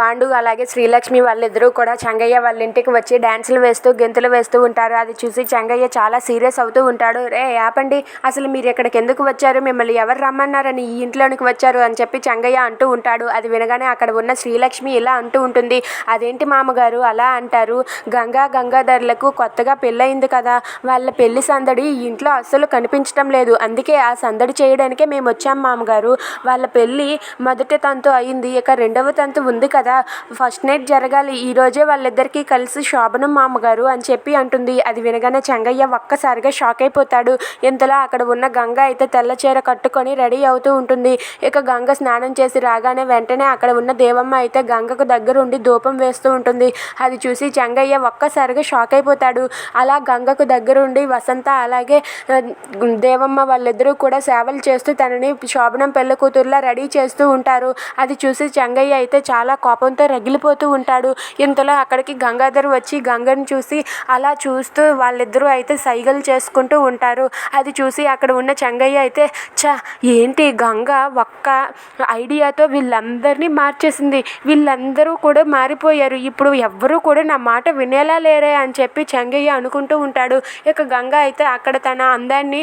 పాండు అలాగే శ్రీలక్ష్మి వాళ్ళిద్దరూ కూడా చెంగయ్య వాళ్ళ ఇంటికి వచ్చి డ్యాన్సులు వేస్తూ గెంతులు వేస్తూ ఉంటారు. అది చూసి చెంగయ్య చాలా సీరియస్ అవుతూ ఉంటాడు. రే ఆపండి. అసలు మీరు ఇక్కడికి ఎందుకు వచ్చారు? మిమ్మల్ని ఎవరు రమ్మన్నారని ఈ ఇంట్లోనికి వచ్చారు? అని చెప్పి చెంగయ్య అంటూ ఉంటాడు. అది వినగానే అక్కడ ఉన్న శ్రీలక్ష్మి ఇలా అంటూ ఉంటుంది. అదేంటి మామగారు అలా అంటారు? గంగా గంగాధర్లకు కొత్తగా పెళ్ళయింది కదా. వాళ్ళ పెళ్ళి సందడి ఈ ఇంట్లో అస్సలు కనిపించడం లేదు. అందుకే ఆ సందడి చేయడానికే మేము వచ్చాం మామగారు. వాళ్ళ పెళ్ళి మొదటి తంతు అయింది. ఇక రెండవ తంతు ఉంది కదా. ఫస్ట్ నైట్ జరగాలి ఈ రోజే వాళ్ళిద్దరికీ కలిసి శోభనం మామగారు అని చెప్పి అంటుంది. అది వినగానే చెంగయ్య ఒక్కసారిగా షాక్ అయిపోతాడు. ఇంతలో అక్కడ ఉన్న గంగ అయితే తెల్ల చీర కట్టుకొని రెడీ అవుతూ ఉంటుంది. ఇక గంగ స్నానం చేసి రాగానే వెంటనే అక్కడ ఉన్న దేవమ్మ అయితే గంగకు దగ్గర ఉండి ధూపం వేస్తూ ఉంటుంది. అది చూసి చెంగయ్య ఒక్కసారిగా షాక్ అయిపోతాడు. అలా గంగకు దగ్గరుండి వసంత అలాగే దేవమ్మ వాళ్ళిద్దరూ కూడా సేవలు చేస్తూ తనని శోభనం పెళ్ళి కూతురులా రెడీ చేస్తూ ఉంటారు. అది చూసి చెంగయ్య అయితే చాలా కోపంతో రగిలిపోతూ ఉంటాడు. ఇంతలో అక్కడికి గంగాధర్ వచ్చి గంగని చూసి అలా చూస్తూ వాళ్ళిద్దరూ అయితే సైగలు చేసుకుంటూ ఉంటారు. అది చూసి అక్కడ ఉన్న చెంగయ్య అయితే చ ఏంటి గంగ ఒక్క ఐడియాతో వీళ్ళందరినీ మార్చేసింది. వీళ్ళందరూ కూడా మారిపోయారు. ఇప్పుడు ఎవ్వరూ కూడా నా మాట వినేలా లేరే అని చెప్పి చెంగయ్య అనుకుంటూ ఉంటాడు. ఇక గంగ అయితే అక్కడ తన అందాన్ని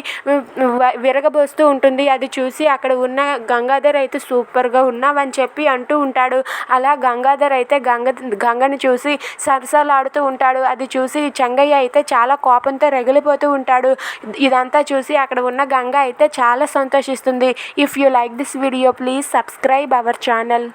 విరగబోస్తూ ఉంటుంది. అది చూసి అక్కడ ఉన్న గంగాధర్ అయితే సూపర్గా ఉన్నావని చెప్పి అంటూ ఉంటాడు. అలా గంగాధర్ అయితే గంగ గంగని చూసి సరసలాడుతూ ఉంటాడు. అది చూసి చెంగయ్య అయితే చాలా కోపంతో రగిలిపోతూ ఉంటాడు. ఇదంతా చూసి అక్కడ ఉన్న గంగ అయితే చాలా సంతోషిస్తుంది. If you like this video please subscribe our channel